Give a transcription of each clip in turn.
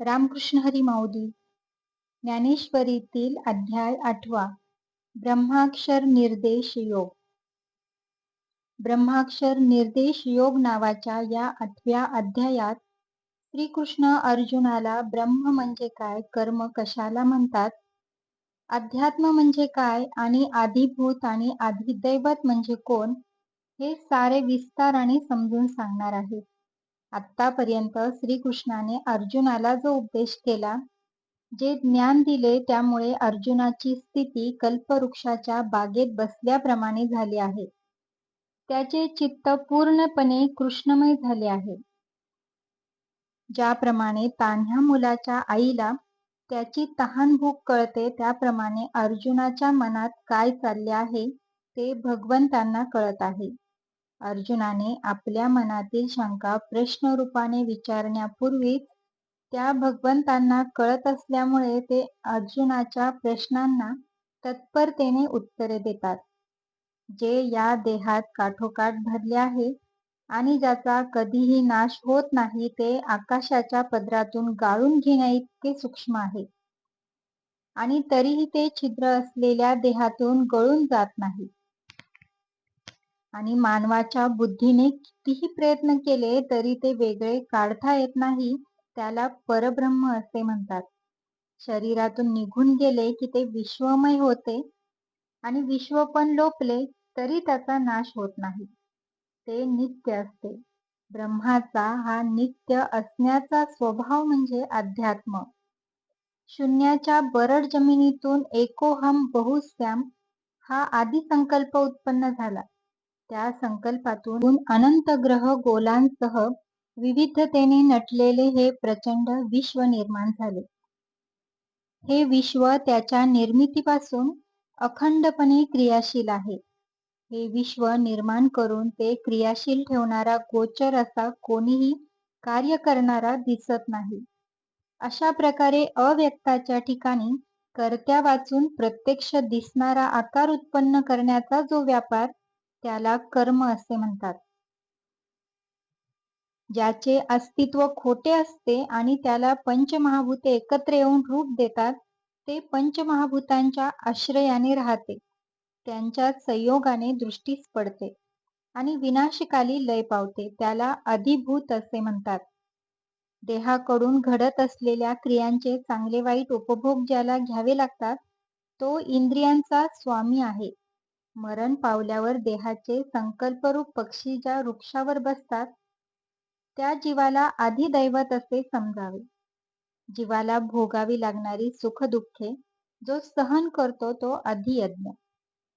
रामकृष्ण हरी माऊली ज्ञानेश्वरीतील अध्याय आठवा ब्रह्माक्षर निर्देश योग. ब्रह्माक्षर निर्देश योग नावाच्या या आठव्या अध्यायात श्रीकृष्ण अर्जुनाला ब्रह्म म्हणजे काय कर्म कशाला म्हणतात? अध्यात्म म्हणजे काय आणि आधिभूत आणि आधिदैवत म्हणजे कोण हे सारे विस्ताराने समजून सांगणार आहे. आतापर्यंत श्रीकृष्णाने अर्जुनाला जो उपदेश केला जे ज्ञान दिले त्यामुळे अर्जुनाची स्थिती कल्पवृक्षाच्या बागेत बसल्याप्रमाणे झाली आहे. त्याचे चित्त पूर्णपणे कृष्णमय झाले आहे. ज्याप्रमाणे तान्ह्या मुलाच्या आईला त्याची तहान भूक कळते त्याप्रमाणे अर्जुनाच्या मनात काय चालले आहे ते भगवंतांना कळत आहे. अर्जुनाने आपल्या मनातील शंका प्रश्न रूपाने विचारण्यापूर्वी त्या भगवंतांना कळत असल्यामुळे ते अर्जुनाच्या प्रश्नांना तत्परतेने उत्तरे देतात. जे या देहात काठोकाठ भरले आहे आणि ज्याचा कधीही नाश होत नाही ते आकाशाच्या पदरातून गाळून घेण्या इतके सूक्ष्म आहे. आणि तरीही ते छिद्र असलेल्या देहातून गळून जात नाही. आणि मानवाच्या बुद्धीने कितीही प्रयत्न केले तरी ते वेगळे काढता येत नाही त्याला परब्रह्म असे म्हणतात. शरीरातून निघून गेले की ते विश्वमय होते आणि विश्व पण लोपले तरी त्याचा नाश होत नाही. ते नित्य असते. ब्रह्माचा हा नित्य असण्याचा स्वभाव म्हणजे अध्यात्म. शून्याच्या बरड जमिनीतून एकोहम बहुश्याम हा आदी संकल्प उत्पन्न झाला. त्या संकल्पातून अनंत ग्रह गोलांसह विविधतेने नटलेले हे प्रचंड विश्व निर्माण झाले. हे विश्व त्याच्या निर्मितीपासून अखंडपणे क्रियाशील आहे. हे विश्व निर्माण करून ते क्रियाशील ठेवणारा गोचर असा कोणीही कार्य करणारा दिसत नाही. अशा प्रकारे अव्यक्ताच्या ठिकाणी कर्त्या वाचून प्रत्यक्ष दिसणारा आकार उत्पन्न करण्याचा जो व्यापार त्याला कर्म असे म्हणतात. ज्याचे अस्तित्व खोटे असते आणि त्याला पंचमहाभूते एकत्र येऊन रूप देतात ते पंचमहाभूतांच्या आश्रयाने राहते. त्यांच्या संयोगाने दृष्टीस पडते आणि विनाशकाली लय पावते त्याला अधिभूत असे म्हणतात. देहाकडून घडत असलेल्या क्रियांचे चांगले वाईट उपभोग ज्याला घ्यावे लागतात तो इंद्रियांचा स्वामी आहे. मरण पावल्यावर देहाचे संकल्परूप पक्षी ज्या वृक्षावर बसतात त्या जीवाला आधी दैवत असे समजावे. जीवाला भोगावी लागणारी सुखदुःखे जो सहन करतो तो अधियज्ञ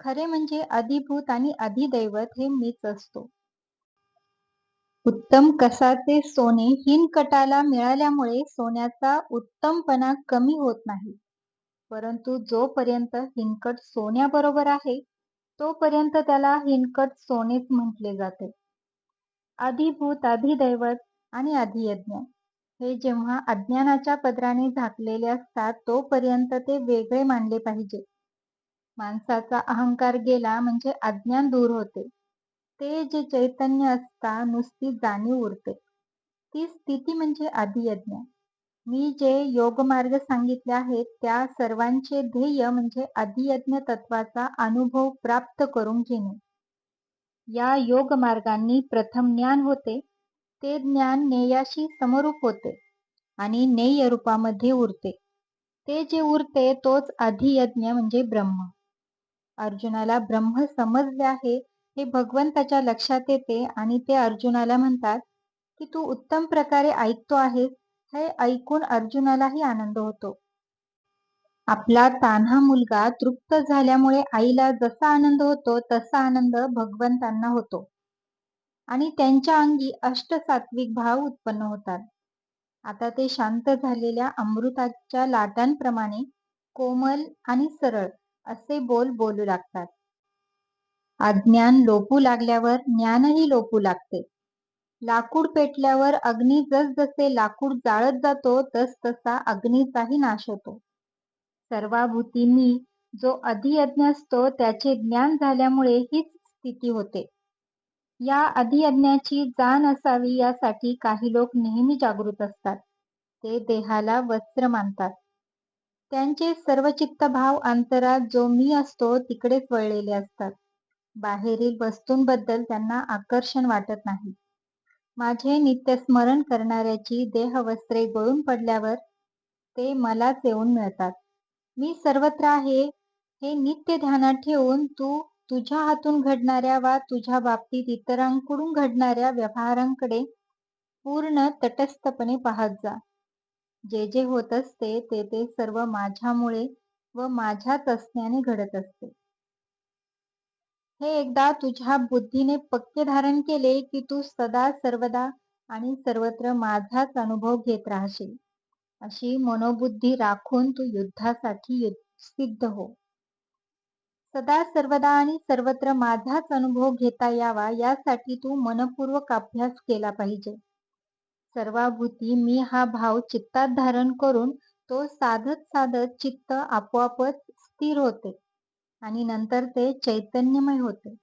खरे म्हणजे अधिभूत आणि अधिदैवत हे मीच असतो. उत्तम कसाचे सोने हिनकटाला मिळाल्यामुळे सोन्याचा उत्तमपणा कमी होत नाही. परंतु जोपर्यंत हिनकट सोन्याबरोबर आहे तोपर्यंत त्याला हिनकट सोनेच म्हटले जाते. अधिभूत अधिदैवत आणि अधियज्ञ. हे जेव्हा अज्ञानाच्या पदराने झाकलेले असतात तोपर्यंत ते वेगळे मानले पाहिजे. माणसाचा अहंकार गेला म्हणजे अज्ञान दूर होते. ते जे चैतन्य असता नुसती जाणीव उरते. ती स्थिती म्हणजे आदियज्ञ मी जे योगमार्ग सांगितले आहेत त्या सर्वांचे ध्येय म्हणजे अधियज्ञ तत्वाचा अनुभव प्राप्त करून घेणे. या योगमार्गांनी प्रथम ज्ञान होते ते ज्ञान नेयाशी समरूप होते आणि नेय रूपामध्ये उरते. ते जे उरते तोच अधियज्ञ म्हणजे ब्रह्म. अर्जुनाला ब्रह्म समजले आहे हे भगवंताच्या लक्षात येते आणि ते अर्जुनाला म्हणतात की तू उत्तम प्रकारे ऐकतो आहेस हे ऐकून अर्जुनालाही आनंद होतो. आपला तान्हा मुलगा तृप्त झाल्यामुळे आईला जसा आनंद होतो तसा आनंद भगवंतांना होतो. आणि त्यांच्या अंगी अष्टसात्विक भाव उत्पन्न होतात. आता ते शांत झालेल्या अमृताच्या लाटांप्रमाणे कोमल आणि सरळ असे बोल बोलू लागतात. अज्ञान लोपू लागल्यावर ज्ञानही लोपू लागते. लाकूड पेटल्यावर अग्नी जसजसे लाकूड जाळत जातो तस तसा अग्नीचाही नाश होतो. सर्वाभूती मी जो अधियज्ञ असतो त्याचे ज्ञान झाल्यामुळे हीच स्थिती होते. या अधियज्ञाची जाण असावी यासाठी काही लोक नेहमी जागृत असतात. ते देहाला वस्त्र मानतात. त्यांचे सर्वचित्त भाव अंतरात जो मी असतो तिकडेच वळलेले असतात. बाहेरील वस्तूंबद्दल त्यांना आकर्षण वाटत नाही. माझे नित्य स्मरण करणाऱ्याची देहवस्त्रे गळून पडल्यावर ते मलाच येऊन मिळतात. मी सर्वत्र आहे हे नित्य ध्यानात ठेवून तू तुझ्या हातून घडणाऱ्या वा तुझ्या बाबतीत इतरांकडून घडणाऱ्या व्यवहारांकडे पूर्ण तटस्थपणे पाहत जा. जे जे होत असते ते ते सर्व माझ्यामुळे व माझ्याच असण्याने घडत असते. हे एकदा तुझ्या बुद्धीने पक्के धारण केले की तू सदा सर्वदा आणि सर्वत्र माझाच अनुभव घेत राहशील. अशी मनोबुद्धी राखून तू युद्धासाठी सिद्ध हो. सदा सर्वदा आणि सर्वत्र माझाच अनुभव घेता यावा यासाठी तू मनपूर्वक अभ्यास केला पाहिजे. सर्वाभूती मी हा भाव चित्तात धारण करून तो साधत साधत चित्त आपोआपच स्थिर होते. आणि नंतर ते चैतन्यमय होते.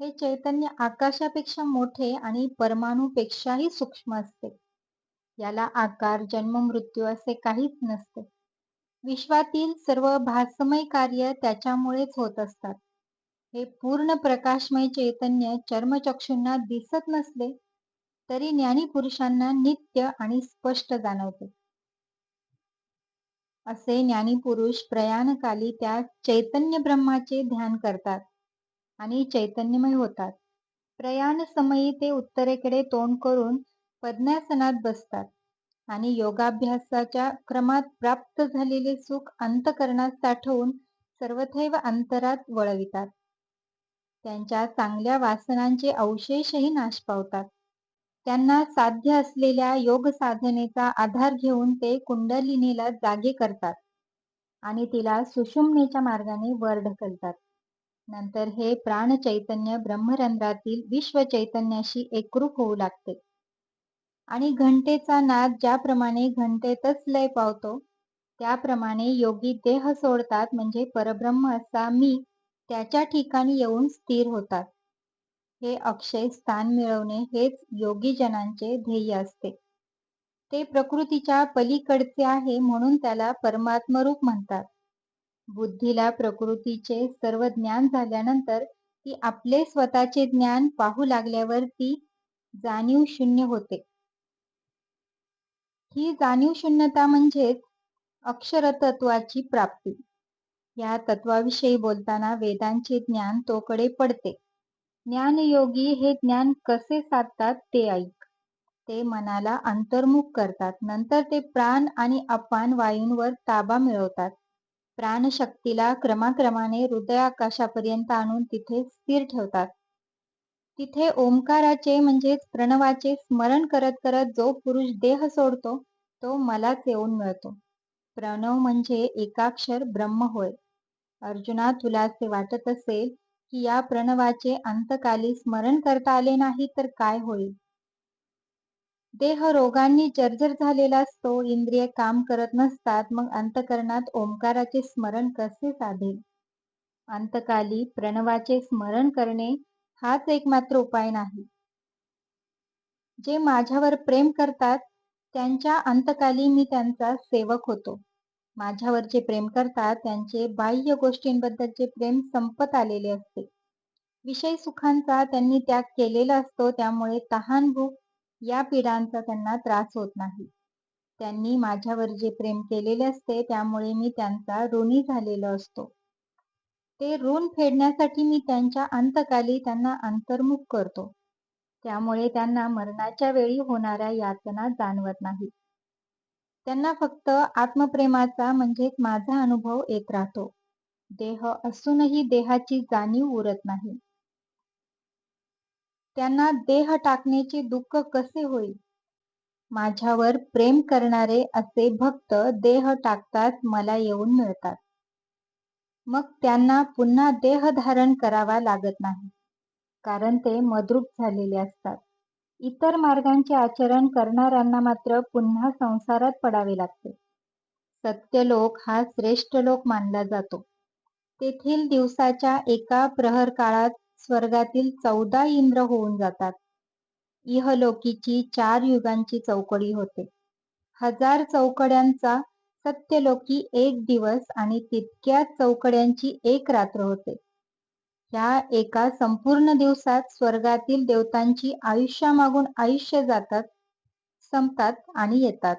हे चैतन्य आकाशापेक्षा मोठे आणि परमाणूपेक्षाही सूक्ष्म असते. याला आकार जन्म मृत्यू असे काहीच नसते. विश्वातील सर्व भासमय कार्य त्याच्यामुळेच होत असतात. हे पूर्ण प्रकाशमय चैतन्य चर्मचक्षूंना दिसत नसले तरी ज्ञानी पुरुषांना नित्य आणि स्पष्ट जाणवते. असे ज्ञानी पुरुष प्रयाणकाली त्या चैतन्य ब्रह्माचे ध्यान करतात आणि चैतन्यमय होतात. प्रयाण समयी ते उत्तरेकडे तोंड करून पद्मासनात बसतात आणि योगाभ्यासाच्या क्रमात प्राप्त झालेले सुख अंतकरणात साठवून सर्वथैव अंतरात वळवितात. त्यांच्या चांगल्या वासनांचे अवशेषही नाश पावतात. त्यांना साध्य असलेल्या योग साधनेचा आधार घेऊन ते कुंडलिनीला जागे करतात आणि तिला सुषुम्नेच्या मार्गाने वर ढकलतात नंतर हे प्राण चैतन्य ब्रह्मरंध्रातील विश्व चैतन्याशी एकरूप होऊ लागते. आणि घंटेचा नाद ज्याप्रमाणे घंटेतच लय पावतो त्याप्रमाणे योगी देह सोडतात म्हणजे परब्रह्म असा मी त्याच्या ठिकाणी येऊन स्थिर होतात. हे अक्षय स्थान मिळवणे हेच योगी जनांचे ध्येय असते. ते प्रकृतीच्या पलीकडचे आहे म्हणून त्याला परमात्मरूप म्हणतात. बुद्धीला प्रकृतीचे सर्व ज्ञान झाल्यानंतर ती आपले स्वतःचे ज्ञान पाहू लागल्यावर ती जाणीव शून्य होते. ही जाणीव शून्यता म्हणजेच अक्षरतत्वाची प्राप्ती. या तत्वाविषयी बोलताना वेदांचे ज्ञान तोकडे पडते. ज्ञानयोगी हे ज्ञान कसे साधतात ते ऐक. ते मनाला अंतर्मुख करतात. नंतर ते प्राण आणि अपान वायूंवर ताबा मिळवतात. प्राणशक्तीला क्रमाक्रमाने हृदयाकाशापर्यंत आणून तिथे स्थिर ठेवतात. तिथे ओंकाराचे म्हणजेच प्रणवाचे स्मरण करत करत जो पुरुष देह सोडतो तो मलाच येऊन मिळतो. प्रणव म्हणजे एकाक्षर ब्रह्म होय. अर्जुना तुला असे वाटत असेल की या प्रणवाचे अंतकाली स्मरण करता आले नाही तर काय होईल? देह रोगांनी जर्जर झालेला असतो इंद्रिय काम करत नसतात मग अंतकरणात ओंकाराचे स्मरण कसे साधेल? अंतकाली प्रणवाचे स्मरण करणे हाच एकमात्र उपाय नाही. जे माझ्यावर प्रेम करतात त्यांच्या अंतकाली मी त्यांचा सेवक होतो. माझ्यावर जे प्रेम करतात त्यांचे बाह्य गोष्टींबद्दलचे प्रेम संपत आलेले असते. विषय सुखांचा त्यांनी त्याग केलेला असतो त्यामुळे तहान भूक या पिढांचा त्यांना त्रास होत नाही. त्यांनी माझ्यावर जे प्रेम केलेले असते त्यामुळे मी त्यांचा ऋणी झालेलो असतो. ते ऋण फेडण्यासाठी मी त्यांच्या अंतकाली त्यांना अंतर्मुख करतो. त्यामुळे त्यांना मरणाच्या वेळी होणाऱ्या यातना जाणवत नाही. त्यांना फक्त आत्मप्रेमाचा म्हणजेच माझा अनुभव येत राहतो. देह असूनही देहाची जाणीव उरत नाही. त्यांना देह टाकण्याचे दुःख कसे होईल? माझ्यावर प्रेम करणारे असे भक्त देह टाकतात मला येऊन मिळतात. मग त्यांना पुन्हा देह धारण करावा लागत नाही कारण ते मद्रूप झालेले असतात. इतर मार्गांचे आचरण करणाऱ्यांना मात्र पुन्हा संसारात पडावे लागते. सत्यलोक हा श्रेष्ठ लोक मानला जातो. तेथील दिवसाच्या एका प्रहर काळात स्वर्गातील चौदा इंद्र होऊन जातात. इहलोकीची चार युगांची चौकडी होते. हजार चौकड्यांचा सत्यलोकी एक दिवस आणि तितक्याच चौकड्यांची एक रात्र होते. या एका संपूर्ण दिवसात स्वर्गातील देवतांची आयुष्यामागून आयुष्य जातात संपतात आणि येतात.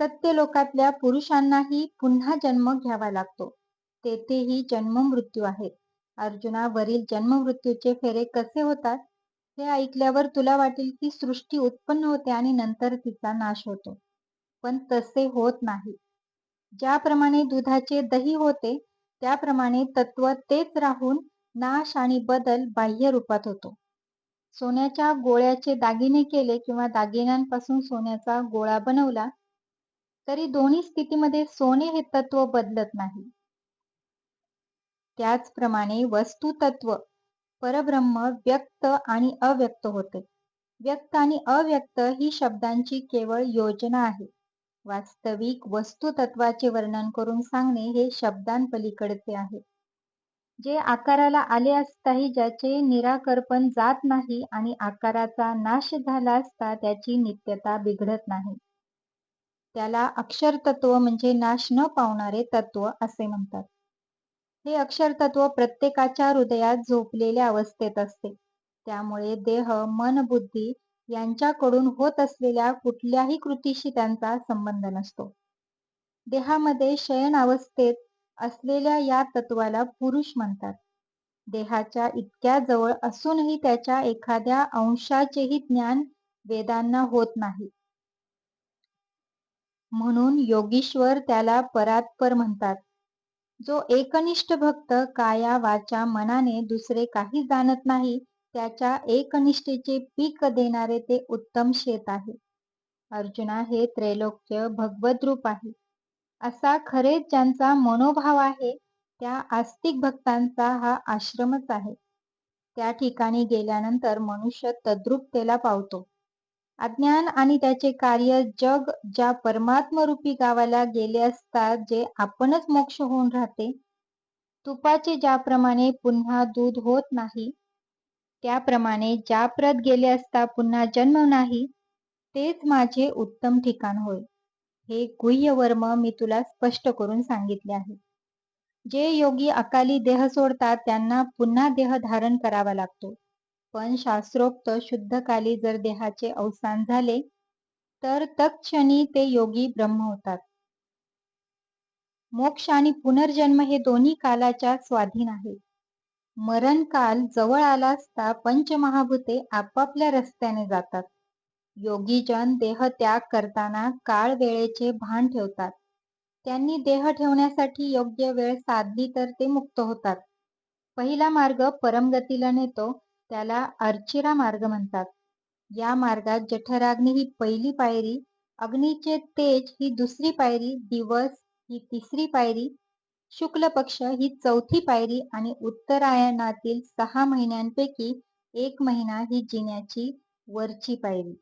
सत्यलोकातल्या पुरुषांनाही पुन्हा जन्म घ्यावा लागतो. तेथेही जन्म मृत्यू आहेत अर्जुनावरील जन्म मृत्यूचे फेरे कसे होतात हे ऐकल्यावर तुला वाटेल की सृष्टी उत्पन्न होते आणि नंतर तिचा नाश होतो. पण तसे होत नाही. ज्याप्रमाणे दुधाचे दही होते त्याप्रमाणे तत्व तेच राहून नाश आणि बदल बाह्य रूपात होतो. सोन्याच्या गोळ्याचे दागिने केले किंवा दागिन्यांपासून सोन्याचा गोळा बनवला तरी दोन्ही स्थितीमध्ये सोने हे तत्व बदलत नाही. त्याचप्रमाणे वस्तू तत्व परब्रह्म व्यक्त आणि अव्यक्त होते. व्यक्त आणि अव्यक्त ही शब्दांची केवळ योजना आहे. वास्तविक वस्तुतत्वाचे वर्णन करून सांगणे हे शब्दांपलीकडचे आहे. जे आकाराला आले असताही ज्याचे निराकरपण जात नाही आणि आकाराचा नाश झाला असता त्याची नित्यता बिघडत नाही. त्याला अक्षर तत्व म्हणजे नाश न पावणारे तत्व असे म्हणतात. हे अक्षर तत्व प्रत्येकाच्या हृदयात झोपलेल्या अवस्थेत असते. त्यामुळे देह मन बुद्धी यांच्याकडून होत असलेल्या कुठल्याही कृतीशी त्यांचा संबंध नसतो. देहामध्ये शयन अवस्थेत असलेल्या या तत्वाला पुरुष म्हणतात. देहाच्या इतक्या जवळ असूनही त्याच्या एखाद्या अंशाचेही ज्ञान वेदांना होत नाही. म्हणून योगीश्वर त्याला परात्पर म्हणतात. जो एकनिष्ठ भक्त काया वाचा मनाने दुसरे काही जाणत नाही त्याच्या एकनिष्ठेचे पीक देणारे ते उत्तम शेत आहे. अर्जुना हे त्रैलोक्य भगवत रूप आहे. असा खरेच ज्यांचा मनोभाव आहे त्या आस्तिक भक्तांचा हा आश्रमच आहे. त्या ठिकाणी गेल्यानंतर मनुष्य तद्रुपतेला पावतो. अज्ञान आणि त्याचे कार्य जग ज्या परमात्मरूपी गावाला गेले असतात जे आपणच मोक्ष होऊन राहते तुपाचे ज्याप्रमाणे पुन्हा दूध होत नाही त्याप्रमाणे ज्या प्रत गेले असता पुन्हा जन्म नाही तेच माझे उत्तम ठिकाण होय. हे गुह्य वर्म मी तुला स्पष्ट करून सांगितले आहे. जे योगी अकाली देह सोडतात त्यांना पुन्हा देह धारण करावा लागतो. पण शास्त्रोक्त शुद्धकाली जर देहाचे अवसान झाले तर तत्क्षणी ते योगी ब्रह्म होतात. मोक्ष आणि पुनर्जन्म हे दोन्ही कालाच्या स्वाधीन आहेत मरण काल जवळ आला असता पंचमहाभूते आपापल्या रस्त्याने जातात. योगीजन देह त्याग करताना काळ वेळेचे भान ठेवतात. त्यांनी देह ठेवण्यासाठी योग्य वेळ साधली तर ते मुक्त होतात. पहिला मार्ग परमगतीला नेतो त्याला अर्चिरा मार्ग म्हणतात. या मार्गात जठराग्नी ही पहिली पायरी अग्नीचे तेज ही दुसरी पायरी दिवस ही तिसरी पायरी शुक्ल पक्ष ही चौथी पायरी आणि उत्तरायणातील सहा महिन्यांपैकी एक महिना ही जिन्याची वरची पायरी.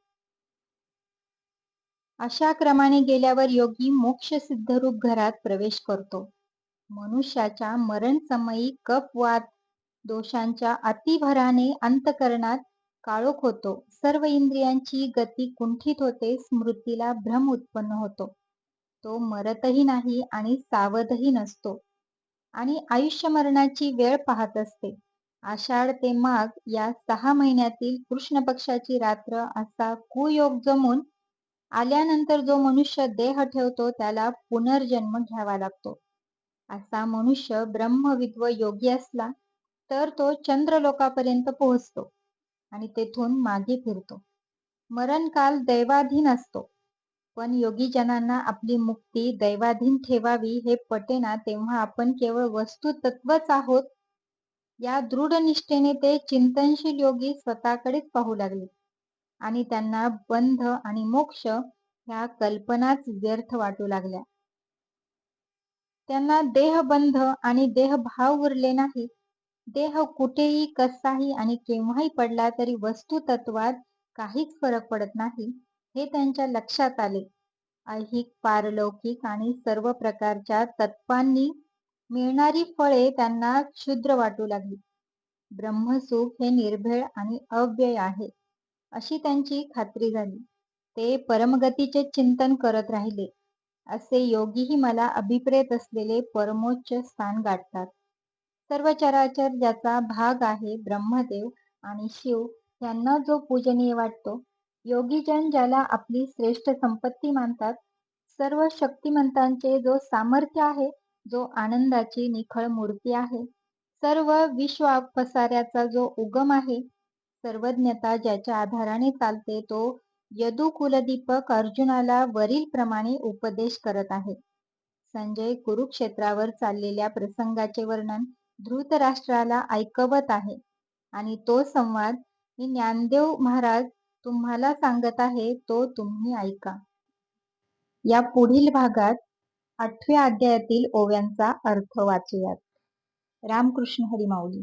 अशा क्रमाने गेल्यावर योगी मोक्ष सिद्धरूप घरात प्रवेश करतो. मनुष्याच्या मरण समयी कपवात दोषांच्या अतिभराने अंतकरणात काळोख होतो. सर्व इंद्रियांची गती कुंठित होते स्मृतीला भ्रम उत्पन्न होतो. तो मरतही नाही आणि सावधही नसतो. आणि आयुष्य मरणाची वेळ पाहत असते. आषाढ ते माघ या सहा महिन्यातील कृष्ण पक्षाची रात्र असा कुयोग जमून आल्यानंतर जो मनुष्य देह ठेवतो त्याला पुनर्जन्म घ्यावा लागतो. असा मनुष्य ब्रह्मविद्व योगी असला तर तो चंद्रलोकापर्यंत पोहोचतो आणि तेथून मागे फिरतो. मरणकाल दैवाधीन असतो. पण योगीजनांना आपली मुक्ती दैवाधीन ठेवावी हे पटेना तेव्हा आपण केवळ वस्तू तत्वच आहोत. या दृढ निष्ठेने ते चिंतनशील योगी स्वतःकडेच पाहू लागले. आणि त्यांना बंध आणि मोक्ष ह्या कल्पनाच व्यर्थ वाटू लागल्या. त्यांना देहबंध आणि देहभाव उरले नाही. देह कुठेही कसाही आणि केव्हाही पडला तरी वस्तू तत्वात काहीच फरक पडत नाही. हे त्यांच्या लक्षात आले. ऐहिक पारलौकिक आणि सर्व प्रकारच्या तत्वांनी मिळणारी फळे त्यांना क्षुद्र वाटू लागली. ब्रह्मसुख हे निर्भेळ आणि अव्यय आहे अशी त्यांची खात्री झाली. ते परमगतीचे चिंतन करत राहिले. असे योगीही मला अभिप्रेत असलेले परमोच्च स्थान गाठतात. सर्व चराचर ज्याचा भाग आहे ब्रह्मदेव आणि शिव यांना जो पूजनीय वाटतो योगीजन ज्याला आपली श्रेष्ठ संपत्ती मानतात सर्व शक्तिमंतांचे जो सामर्थ्य आहे जो आनंदाची निखळ मूर्ती आहे सर्व विश्व पसाऱ्याचा जो उगम आहे सर्वज्ञता ज्याच्या आधाराने चालते तो यदु कुलदीपक अर्जुनाला वरील प्रमाणे उपदेश करत आहे. संजय कुरुक्षेत्रावर चाललेल्या प्रसंगाचे वर्णन धृतराष्ट्राला ऐकवत आहे आणि तो संवाद मी ज्ञानदेव महाराज तुम्हाला सांगत आहे तो तुम्ही ऐका. या पुढील भागात आठव्या अध्यायातील ओव्यांचा अर्थ वाचूयात. रामकृष्ण हरी माऊली.